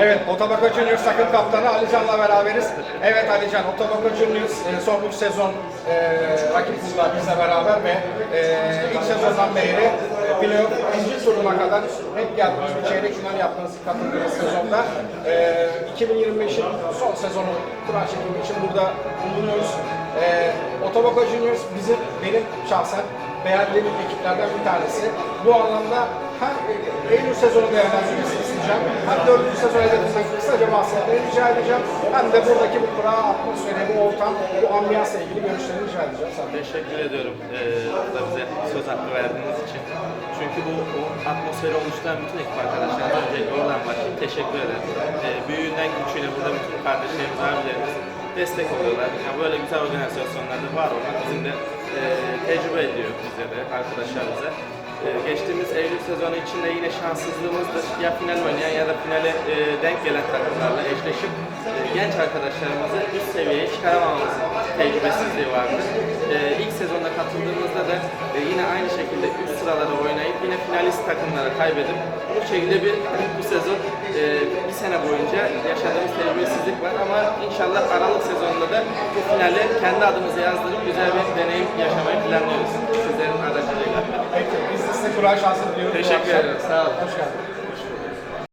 Evet, Otobako Juniors takım kaptanı Alican'la beraberiz. Evet Alican, Otobako Juniors e, son 3 sezon e, rakip buldular bizle beraber ve e, ilk sezondan beri e, playoff ikinci turuna kadar hep geldiniz bir çeyrek final yaptınız katıldığınız sezonda. E, 2025'in son sezonu kura çekimi için burada bulunuyoruz. E, Otobako Juniors bizim, benim şahsen beğendiğim ekiplerden bir tanesi. Bu anlamda hem Eylül sezonu değerlendirmesini isteyeceğim, hem dördüncü sezon hedefimden kısaca bahsetmeyi rica edeceğim, hem de buradaki bu kura atmosferi, bu ortam, bu ambiyansla ilgili görüşlerini rica edeceğim sana. Teşekkür ediyorum eee burada bize söz hakkı verdiğiniz için. Çünkü bu o atmosferi oluşturan bütün ekip arkadaşlarımıza öncelikle oradan başlayıp teşekkür ederim. Eee büyüğünden küçüğüne burada bütün kardeşlerimiz, abilerimiz destek oluyorlar. Yani böyle güzel organizasyonlarda var olmak bizim de eee tecrübe ediyor bize de, arkadaşlarımıza. Eee, geçtiğimiz Eylül sezonu içinde yine şanssızlığımızdır. Ya final oynayan ya da finale eee, denk gelen takımlarla eşleşip eee, genç arkadaşlarımızı üst seviyeye çıkaramamamızın tecrübesizliği vardı. Eee ilk sezonda katıldığımızda da eee, yine aynı şekilde üst sıralara finalist takımlara kaybedip bu şekilde bir bu sezon eee, bir sene boyunca yaşadığımız tecrübesizlik var ama inşallah Aralık sezonunda da bu finale kendi adımıza yazdırıp güzel bir deneyim yaşamayı planlıyoruz. Sizlerin aracılığıyla. Peki, biz de size kura şansı diliyoruz. Teşekkür ederim. Sağ olun. Hoş geldin.